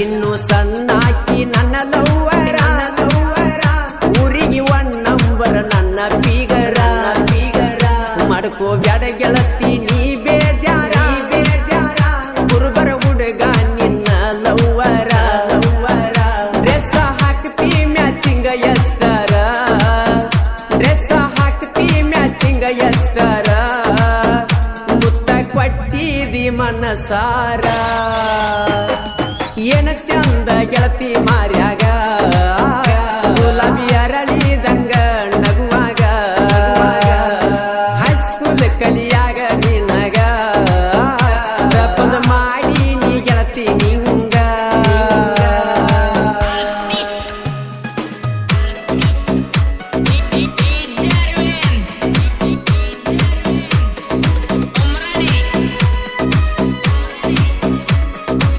ಇನ್ನು ಸಣ್ಣಾಕಿ ನನ್ನ ಲವ್ವರ. ಊರಿಗೆ ಒನ್ ನಂಬರ್ ನನ್ನ ಬೀಗರ. ಬೀಗರ ಮಡ್ಕೋ ಬ್ಯಾಡ ಗೆಳತಿ, ನೀ ಬೇಜಾರ. ಬೇಜಾರ ಗುರುಬರ ಹುಡುಗ ನಿನ್ನ ಲವ್ವರ ಲವ್ವರ. ಡ್ರೆಸ್ ಹಾಕ್ತಿ ಮ್ಯಾಚಿಂಗ ಎಷ್ಟರ. ಡ್ರೆಸ್ ಹಾಕ್ತಿ ಮ್ಯಾಚಿಂಗ ಎಷ್ಟರ. ಮುತ್ತ ಕೊಟ್ಟಿದಿ ಮನಸಾರ. ಏನ ಚಂದ ಗೆಳತಿ ಮಾರ್ಯಾಗ?